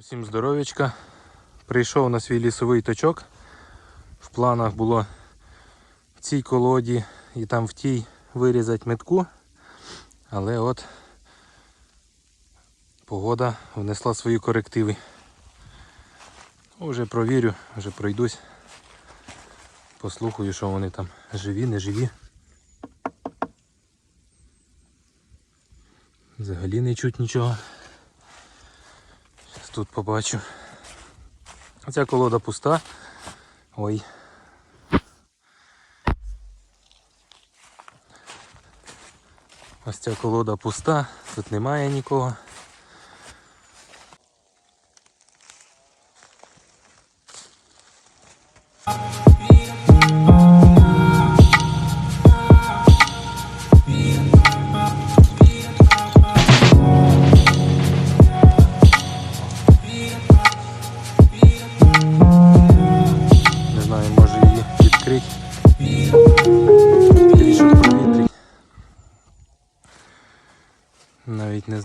Всім здоров'ячка. Прийшов на свій лісовий точок. В планах було в цій колоді і там в тій вирізати метку. Але от погода внесла свої корективи. Вже провірю, вже пройдусь. Послухаю, що вони там живі, не живі. Взагалі не чуть нічого. Тут побачу. Ця колода пуста. Ой. Ось ця колода пуста, тут немає нікого.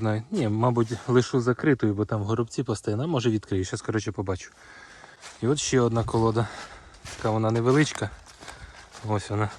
Знаю. Ні, мабуть, лишу закритою, бо там горобці постійно. А може відкрию, зараз коротше побачу. І от ще одна колода. Така вона невеличка. Ось вона.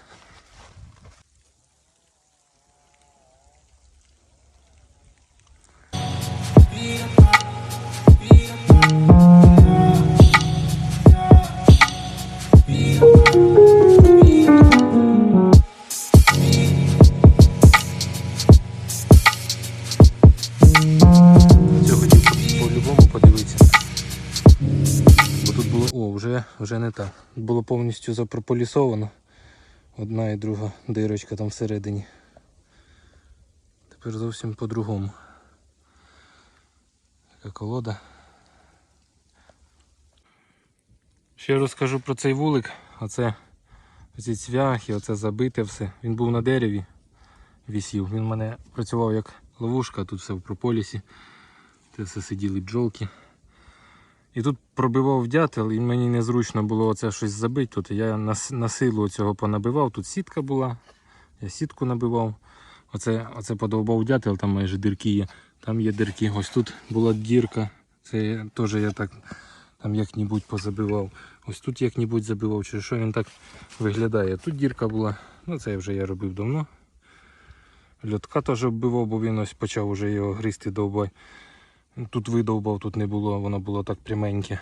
Не так. Було повністю запрополісовано. Одна і друга дирочка там всередині. Тепер зовсім по-другому. Така колода. Ще розкажу про цей вулик. Оце ці цвяхи, оце забите все. Він був на дереві, висів. Він в мене працював як ловушка, тут все в прополісі. Це все сиділи бджолки. І тут пробивав дятел, і мені незручно було оце щось забити. Тут я на, силу цього понабивав. Тут сітка була, я сітку набивав. Оце, оце подовбав дятел, там майже дірки є. Там є дірки. Ось тут була дірка. Це теж я так там як-небудь позабивав. Ось тут як-небудь забивав, через що він так виглядає. Тут дірка була, ну це вже я робив давно. Льотка теж оббивав, бо він ось почав уже його гризти довбай. Тут видовбав, тут не було, воно було так пряменьке.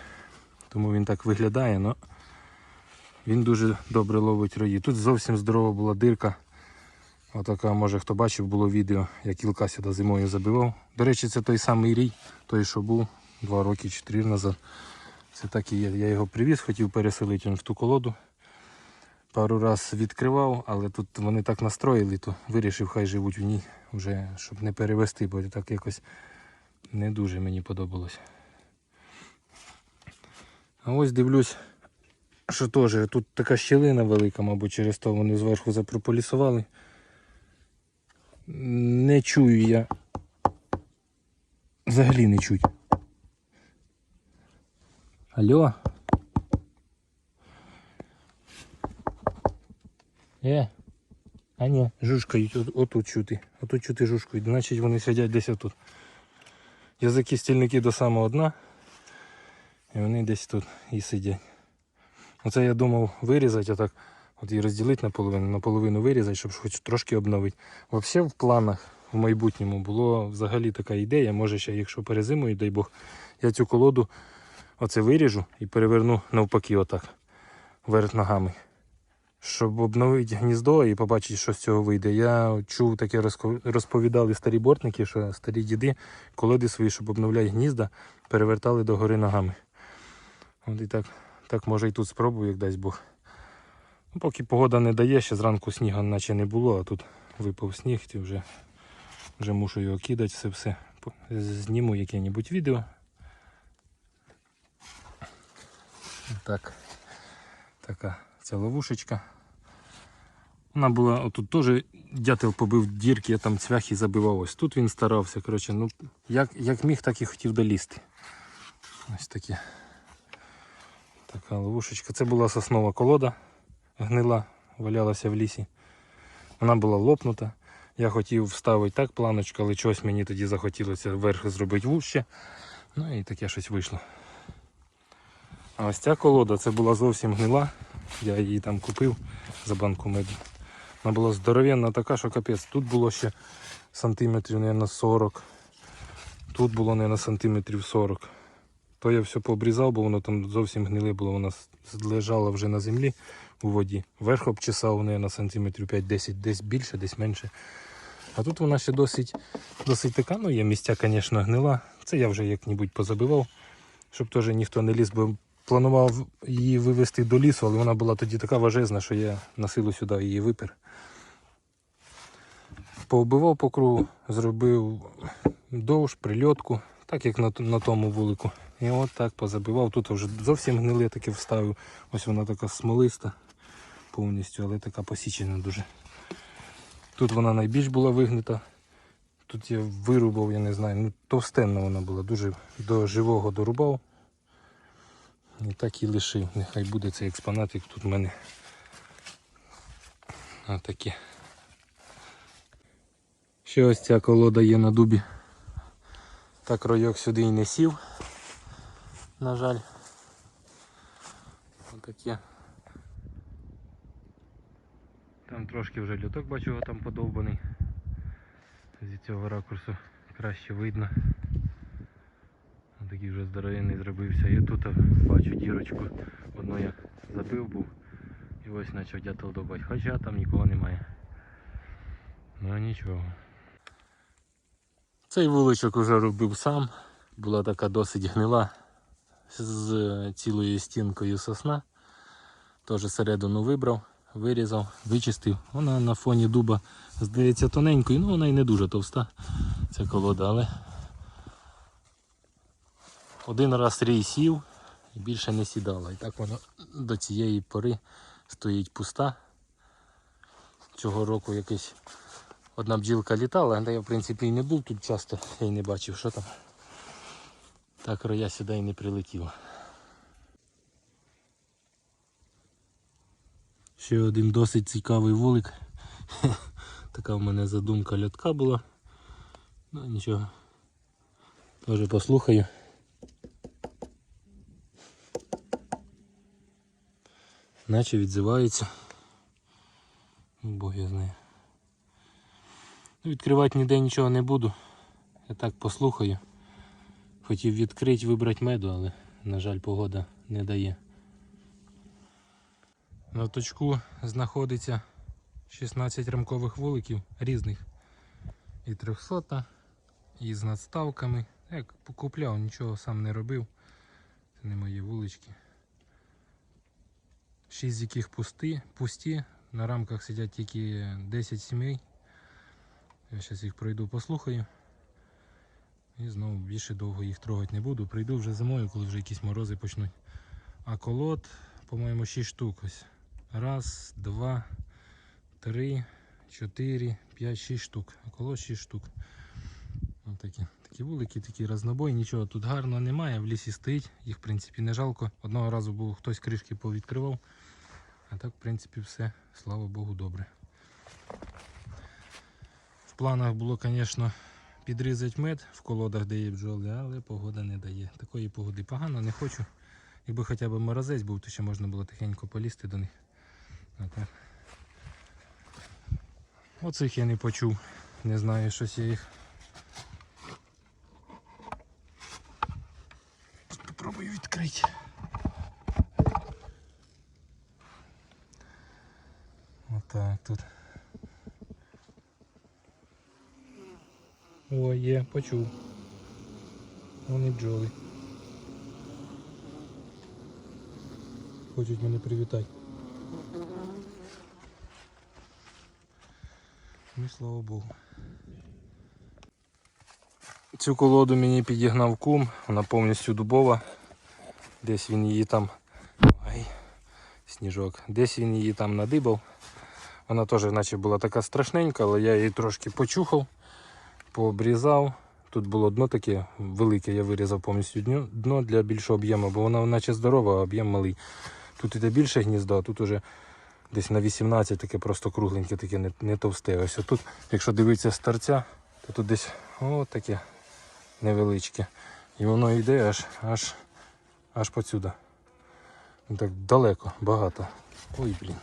Тому він так виглядає, але він дуже добре ловить рої. Тут зовсім здорова була дирка. Отака, може хто бачив, було відео, як Ілка сюди зимою забивав. До речі, це той самий рій, той, що був два роки чи три назад. Це так і є. Я його привіз, хотів переселити в ту колоду. Пару раз відкривав, але тут вони так настроїли, то вирішив, хай живуть в ній, вже, щоб не перевести, бо так якось не дуже мені подобалось. А ось дивлюсь, що теж тут така щілина велика, мабуть, через то вони зверху запрополісували. Не чую я. Взагалі не чуть. Алло? Е? А ні, жушкають, от, отут чути. Отут чути жушкають, значить вони сидять десь отут. Язики стільники до самого дна. І вони десь тут і сидять. Оце я думав вирізати отак. От і розділити наполовину, наполовину вирізати, щоб хоч трошки обновити. Взагалі в планах в майбутньому було взагалі така ідея. Може ще, якщо перезимую, дай Бог, я цю колоду оце виріжу і переверну навпаки отак. Вверх ногами. Щоб обновити гніздо і побачити, що з цього вийде. Я чув таке розповідали старі бортники, що старі діди колоди свої, щоб обновляти гнізда, перевертали догори ногами. От і так, так може і тут спробую, як дасть Бог. Ну, поки погода не дає, ще зранку снігу наче не було, а тут випав сніг, і вже, вже мушу його кидати, все все. Зніму яке-небудь відео. Так, така ця ловушечка. Вона була, отут теж дятел побив дірки, я там цвяхи забивав. Ось тут він старався. Коротше, ну, як, як міг, так і хотів долізти. Ось таке. Така ловушечка. Це була соснова колода, гнила, валялася в лісі. Вона була лопнута. Я хотів вставити так планочку, але чогось мені тоді захотілося вверх зробити вужче. Ну і таке щось вийшло. А ось ця колода це була зовсім гнила. Я її там купив за банку меду. Вона була здоровенна така, що капець. Тут було ще сантиметрів, на 40. Тут було, на сантиметрів 40. То я все пообрізав, бо воно там зовсім гниле було, воно лежало вже на землі у воді. Верх обчесав на сантиметрів 5-10, десь більше, десь менше. А тут вона ще досить, досить така, ну є місця, звісно, гнила. Це я вже як-небудь позабивав, щоб теж ніхто не ліз, бо планував її вивезти до лісу, але вона була тоді така важезна, що я на силу сюди її випер. Пооббивав по кругу, зробив довж, прильотку, так як на, на тому вулику. І от так позабивав. Тут вже зовсім гниле таке вставив. Ось вона така смолиста повністю, але така посічена дуже. Тут вона найбільш була вигнута. Тут я вирубав, я не знаю, ну товстенна вона була, дуже до живого дорубав. І так і лишив. Нехай буде цей експонатик тут в мене. Отакі. Ще ось ця колода є на дубі. Так ройок сюди і не сів. На жаль. Отаке. Там трошки вже люток бачу там подовбаний. Зі цього ракурсу краще видно. Такий вже здоровенний зробився. І тут бачу дірочку. Одну я забив був. І ось почав дятел добати. Хоча там нікого немає. Ну нічого. Цей вуличок вже робив сам. Була така досить гнила з цілою стінкою сосна. Теж середину вибрав, вирізав, вичистив. Вона на фоні дуба здається тоненькою, ну вона і не дуже товста, ця колода, але один раз рій сів і більше не сідала. І так вона до цієї пори стоїть пуста. Цього року якась одна бджілка літала, але я в принципі і не був тут часто, я й не бачив, що там. Так роя сюди і не прилетіла. Ще один досить цікавий вулик. Така в мене задумка льотка була. Ну нічого. Тоже послухаю. Наче відзивається. Ну, Бог я знаю. Ну, Відкривати ніде нічого не буду. Я так послухаю. Хотів відкрити, вибрати меду, але, на жаль, погода не дає. На точку знаходиться 16 рамкових вуликів різних. І 300, і з надставками. Як покупляв, нічого сам не робив. Це не мої вулички. Шість з яких пусті, пусті. На рамках сидять тільки 10 сімей. Я зараз їх пройду, послухаю. І знову більше довго їх трогати не буду. Прийду вже зимою, коли вже якісь морози почнуть. А колод, по-моєму, 6 штук ось. Раз, два, три, чотири, п'ять, шість штук. А колод 6 штук. Ось такі. Такі вулики, такі разнобой, нічого тут гарного немає, в лісі стоїть, їх в принципі не жалко. Одного разу був хтось кришки повідкривав. А так, в принципі, все, слава Богу, добре. В планах було, звісно, підрізати мед в колодах, де є бджоли, але погода не дає. Такої погоди погано, не хочу. Якби хоча б морозець був, то ще можна було тихенько полізти до них. А. Оцих я не почув. Не знаю, щось я їх. Попробую відкрити. Отак тут. О, є, почув. Вони бджоли. Хочуть мене привітати. Ну, слава Богу. Цю колоду мені підігнав кум, вона повністю дубова. Десь він її там. Ай, сніжок. Десь він її там надибав. Вона теж наче була така страшненька, але я її трошки почухав, пообрізав. Тут було дно таке велике, я вирізав повністю дно, для більшого об'єму, бо вона наче здорова, а об'єм малий. Тут іде більше гніздо, а тут уже десь на 18 таке просто кругленьке, таке не, не товсте. Ось тут, якщо дивитися з торця, то тут десь о, таке невеличке. І воно йде аж аж аж посюди. Ну, Так далеко, багато. Ой, блін.